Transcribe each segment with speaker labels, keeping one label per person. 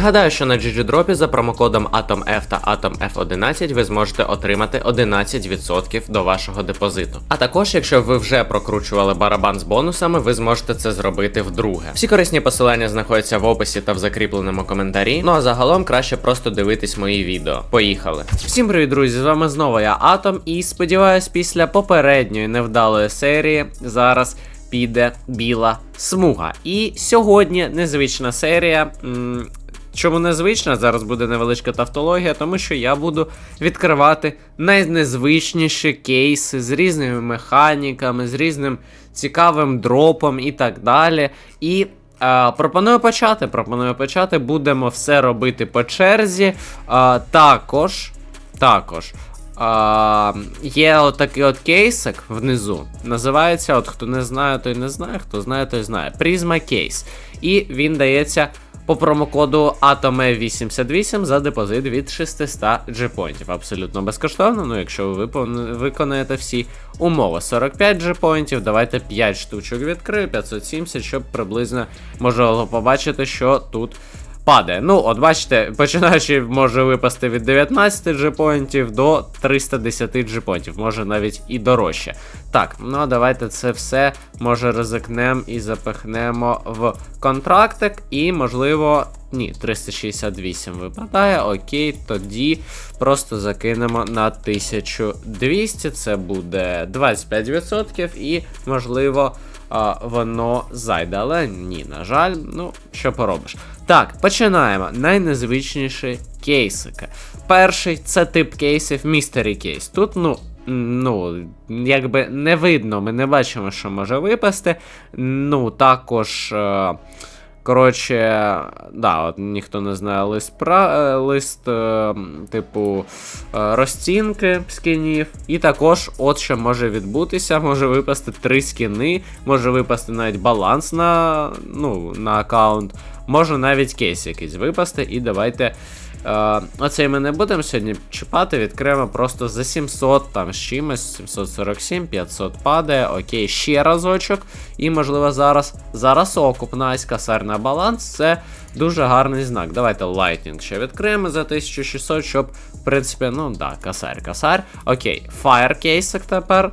Speaker 1: Нагадаю, що на GGDrop за промокодом AtomF та AtomF11 ви зможете отримати 11% до вашого депозиту. А також, якщо ви вже прокручували барабан з бонусами, ви зможете це зробити вдруге. Всі корисні посилання знаходяться в описі та в закріпленому коментарі. Ну а загалом краще просто дивитись мої відео. Поїхали! Всім привіт, друзі! З вами знову я Атом, і сподіваюсь, після попередньої невдалої серії зараз піде біла смуга. І сьогодні незвична серія. Чому незвична? Зараз буде невеличка тавтологія, тому що я буду відкривати найнезвичніші кейси з різними механіками, з різним цікавим дропом і так далі. І е, пропоную почати. Пропоную почати. Будемо все робити по черзі. Е, також, також. А, є отакий от кейсик внизу. Називається, от хто не знає, той не знає, хто знає, той знає. Призма кейс. І він дається по промокоду ATOME88 за депозит від 600 джепоінтів. Абсолютно безкоштовно. Ну, якщо ви виконаєте всі умови. 45 джепоінтів, давайте 5 штучок відкрию, 570, щоб приблизно можливо побачити, що тут падає. Ну, от бачите, починаючи може випасти від 19 джепоінтів до 310 джепоінтів, може навіть і дорожче. Так, ну давайте це все може ризикнемо і запихнемо в контрактик, і можливо. Ні, 368 випадає. Окей, тоді просто закинемо на 1200. Це буде 25%, і можливо воно зайде. Але ні, на жаль, ну, що поробиш. Так, починаємо. Найнезвичніші кейсики. Перший це тип кейсів містері кейс. Тут, ну. Ну, якби не видно, ми не бачимо, що може випасти. Ну, також. Е Коротше, да, от ніхто не знає лист пра... е, лист, е, типу, е, розцінки скінів. І також, от що може відбутися, може випасти три скіни, може випасти навіть баланс на ну, на аккаунт, може навіть кейс якийсь випасти. І давайте. Е, оцей ми не будемо сьогодні чіпати, відкриємо просто за 700 там з чимось, 747, 500 падає. Окей, ще разочок. І, можливо, зараз зараз окуп, найс, касар на баланс. Це дуже гарний знак. Давайте Lightning ще відкриємо за 1600, щоб, в принципі, ну да, касар, касар. Окей, Fire кейсик тепер.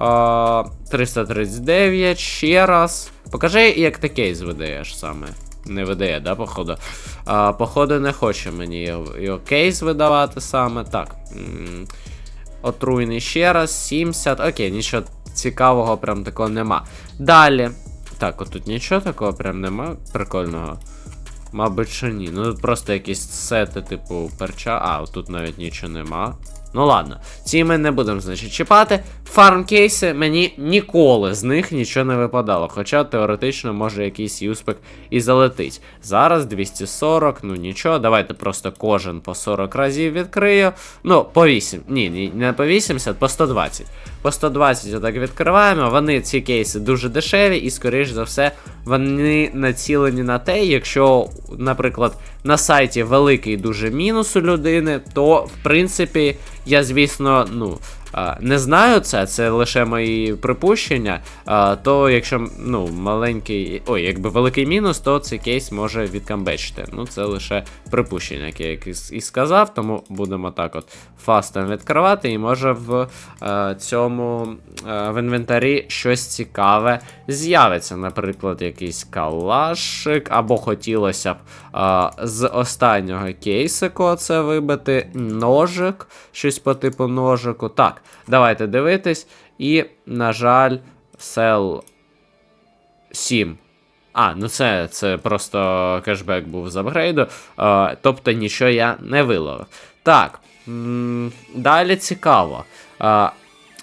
Speaker 1: Е, 339, ще раз. Покажи, як ти кейс видаєш саме. Не видає, да, походу. А, Походу, не хоче мені його, кейс видавати саме. Так. Отруйний ще раз. 70. Окей, нічого цікавого прям такого нема. Далі. Так, отут нічого такого прям нема. Прикольного. Мабуть, що ні. Ну тут просто якісь сети, типу, перча. А, тут навіть нічого нема. Ну ладно, ці ми не будемо, значить, чіпати. Фармкейси мені ніколи з них нічого не випадало. Хоча теоретично може якийсь юспек і залетить. Зараз 240, ну нічого, давайте просто кожен по 40 разів відкрию. Ну, по 8. Ні, ні, не по 80, по 120. По 120 отак відкриваємо. Вони ці кейси дуже дешеві, і, скоріш за все, вони націлені на те, якщо, наприклад, на сайті великий дуже мінус у людини, то в принципі я, звісно, ну. Не знаю це, це лише мої припущення. То якщо ну, маленький, ой, якби великий мінус, то цей кейс може відкамбечити. Ну, це лише припущення, яке я і сказав, тому будемо так от фастом відкривати, і може в е, цьому е, в інвентарі щось цікаве з'явиться. Наприклад, якийсь калашик, або хотілося б е, з останнього кейсику це вибити ножик, щось по типу ножику. Так, давайте дивитись. І, на жаль, сел 7. А, ну це, це просто кешбек був з апгрейду. Е, тобто нічого я не виловив. Так. м, Далі цікаво. Е,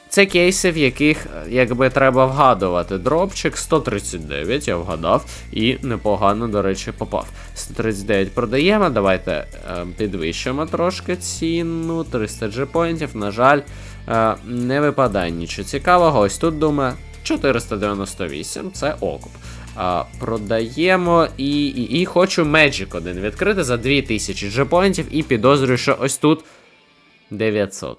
Speaker 1: це кейси, в яких якби треба вгадувати. Дропчик 139, я вгадав, і непогано, до речі, попав. 139 продаємо. Давайте е, підвищимо трошки ціну. 300 джепоінтів. На жаль, е, не випадає нічого цікавого. Ось тут думаю, 498 це окуп. А, продаємо і, і, і хочу Magic один відкрити за 2000 джепоінтів і підозрюю, що ось тут 900.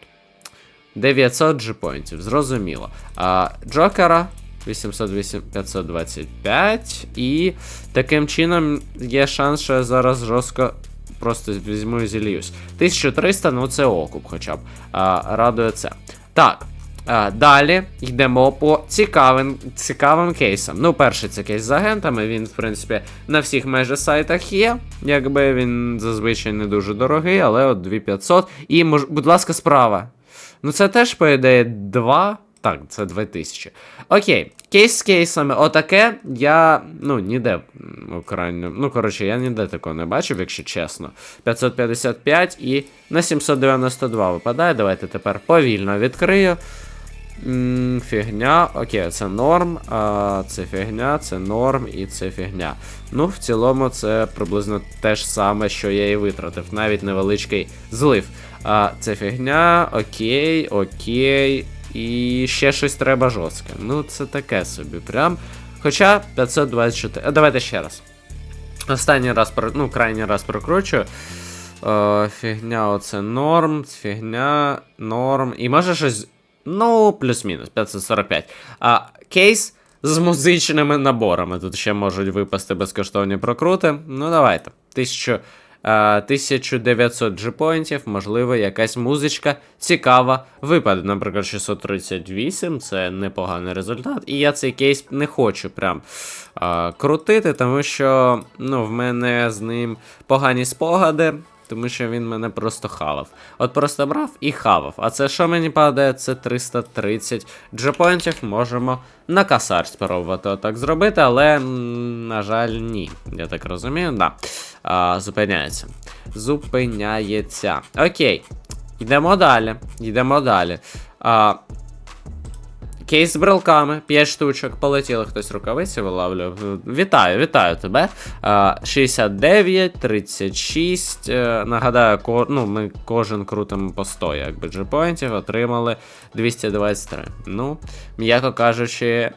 Speaker 1: 900 джепоінтів, зрозуміло. А, Джокера 808 525. І таким чином є шанс, що я зараз жорстко просто візьму і зільюсь. 1300, ну це окуп хоча б. А, радує це. Так. А, далі йдемо по цікавим цікавим кейсам. Ну, перший це кейс з агентами. Він, в принципі, на всіх майже сайтах є. Якби він зазвичай не дуже дорогий, але от 2500. І, мож, будь ласка, справа. Ну, це теж, по ідеї, 2. Так, це 2000. Окей, кейс з кейсами. Отаке я, ну, ніде м. Ну, коротше, я ніде такого не бачив, якщо чесно. 555 і на 792 випадає. Давайте тепер повільно відкрию. Фігня, окей, це норм, а це фігня, це норм і це фігня. Ну, в цілому, це приблизно те ж саме, що я і витратив, навіть невеличкий злив. А, це фігня, окей, окей. І ще щось треба жорстке. Ну, це таке собі прям. Хоча 524. А, давайте ще раз. Останній раз, ну, крайній раз прокручую. Е, фігня, оце норм, фігня, норм. І може щось. Ну, плюс-мінус, 545. А кейс з музичними наборами. Тут ще можуть випасти безкоштовні прокрути. Ну, давайте. 1000, е, 1900 джипоінтів, можливо, якась музичка цікава випаде. Наприклад, 638 це непоганий результат. І я цей кейс не хочу прям е, крутити, тому що ну, в мене з ним погані спогади. Тому що він мене просто хавав. От просто брав і хавав. А це що мені падає? Це 330 джепоінтів. Можемо на касар спробувати отак зробити, але, на жаль, ні. Я так розумію, да. А, зупиняється. Зупиняється. Окей. Йдемо далі. Йдемо далі. А, Кейс з брелками, 5 штучок, полетіли хтось рукавиці вилавлював. Вітаю, вітаю тебе. А, 69, 36. е, Нагадаю, ко, ну, ми кожен крутимо по 100, якби джепоінтів, отримали 223. Ну, м'яко кажучи.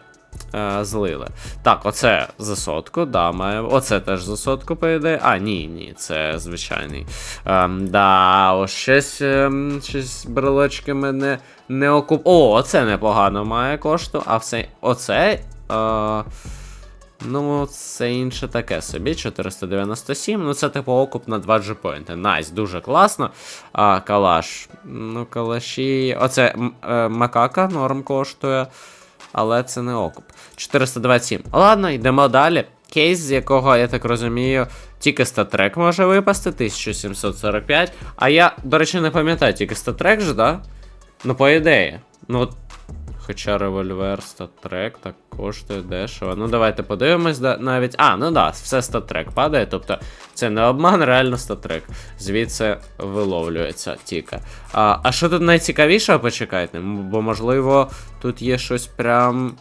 Speaker 1: Е, Злили. Так, оце за сотку, да, має. Оце теж за сотку, по. А, ні, ні, це звичайний. Ем, да, ось щось, ем, щось брелочки мене не окуп. О, оце непогано має кошту, а все. Оце. Е, ну, це інше таке собі. 497. Ну, це типу окуп на 2 джипоінти. Найс, дуже класно. А, калаш. Ну, калаші. Оце е, макака норм коштує. Але це не окуп. 427. Ладно, йдемо далі. Кейс, з якого, я так розумію, тільки статрек може випасти, 1745. А я, до речі, не пам'ятаю, тільки статрек же, да? Ну, по ідеї. Ну, от, хоча револьвер, статрек так коштує дешево. Ну, давайте подивимось да, навіть. А, ну да, все статрек падає. Тобто це не обман, реально статрек. Звідси виловлюється тільки. А, а що тут найцікавіше, почекайте? Бо, можливо, тут є щось прям.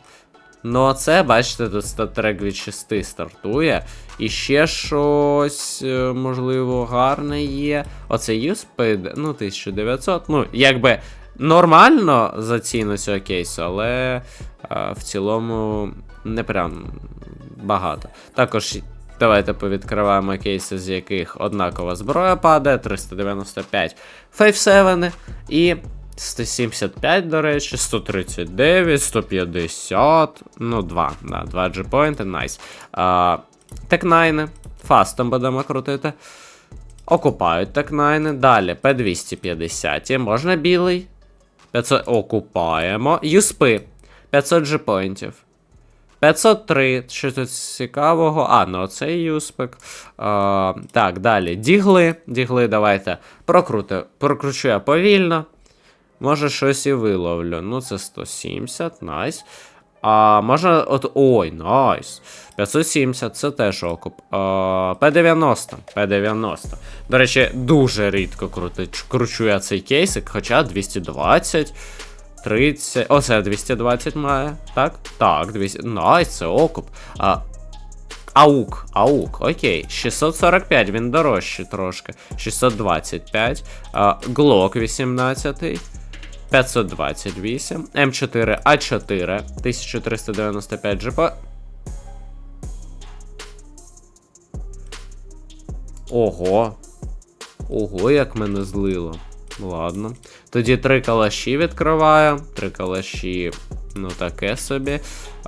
Speaker 1: Ну, це, бачите, тут статрек від 6 стартує. І ще щось, е, можливо, гарне є. Оце USPID, ну, 1900. Ну, якби нормально за ціну цього кейсу, але е, в цілому не прям багато. Також. Давайте повідкриваємо кейси, з яких однакова зброя падає, 395 5-7 і 175, до речі, 139, 150, ну 2, да, 2 G-поінти, найс. Тек-9, фастом будемо крутити. Окупають тек-9. Далі P250. Можна білий. 500 окупаємо. Юспи. 500 G-поінтів. 503, що тут цікавого. А, ну оцей юспик. А, так, далі. Дігли. Дігли, давайте. Прокрути. Прокручу я повільно. Може, щось і виловлю. Ну, це 170, найс. А можна. От. Ой, найс. 570, це теж окуп. П90. П90. До речі, дуже рідко крути, кручу я цей кейсик, хоча 220. 30. Оце 220 має. Так? Так, 200. Найс, це окуп. А, Аук, аук, окей. 645, він дорожчий трошки. 625. А, Глок 18. 528. М4 А4. 1395 ЖП. Ого. Ого, як мене злило. Ладно. Тоді три калаші відкриваю. Три калаші Ну, таке собі.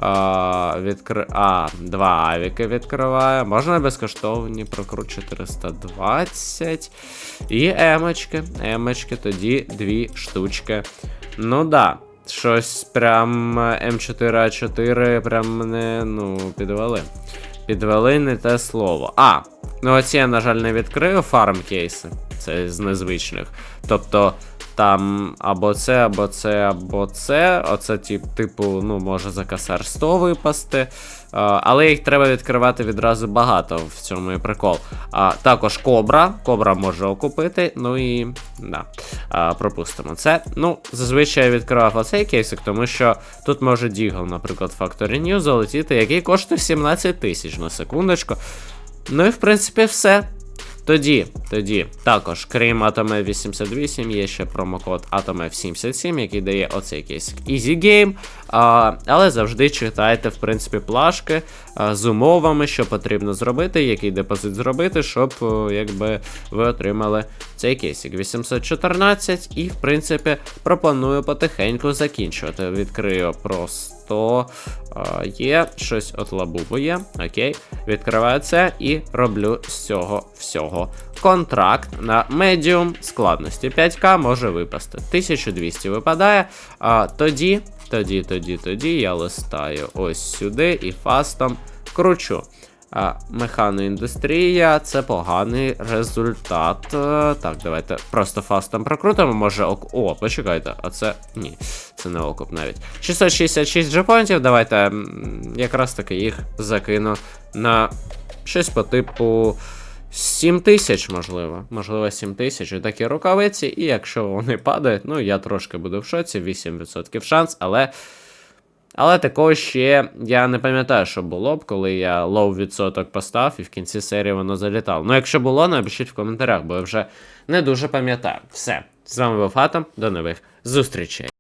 Speaker 1: А, відкри... а, два авіки відкриває. Можна безкоштовні прокрут 420. І емочки. Емочки, тоді дві штучки. Ну да. Щось прям М4А4 прям мене, ну, підвели. Підвели не те слово. А, ну оці я, на жаль, не відкрию фарм кейси. Це з незвичних. Тобто. Там або це, або це, або це. Оце тип, типу, ну, може за косар 100 випасти. Але їх треба відкривати відразу багато в цьому і прикол. А, також кобра. Кобра може окупити. Ну і да, а, пропустимо це. Ну, зазвичай я відкривав оцей кейсик, тому що тут може Дігл, наприклад, Factory New залетіти, який коштує 17 тисяч на секундочку. Ну і в принципі все. Тоді, тоді, також, крім Atom 88, є ще промокод Atom 77 який дає оцей кейсик Easy Game. А, але завжди читайте, в принципі, плашки а, з умовами, що потрібно зробити, який депозит зробити, щоб якби ви отримали цей кейсик 814. І, в принципі, пропоную потихеньку закінчувати. Відкрию просто. А, є щось от лабубу є. Окей. Відкриваю це і роблю з цього всього контракт на медіум складності 5К може випасти. 1200 випадає. А, тоді, тоді, тоді, тоді я листаю ось сюди і фастом кручу. Механоіндустрія це поганий результат. Е, Так, давайте просто фастом прокрутимо. Може ок. О, почекайте, а це. Ні, це не окуп навіть. 666 джепонтів. Давайте якраз таки їх закину на щось по типу. 7 тисяч, можливо. Можливо, 7 тисяч. Такі рукавиці. І якщо вони падають, ну я трошки буду в шоці, 8% шанс, але. Але також ще я не пам'ятаю, що було б, коли я лоу відсоток постав і в кінці серії воно залітало. Ну, якщо було, напишіть в коментарях, бо я вже не дуже пам'ятаю. Все, з вами був Атом, до нових зустрічей.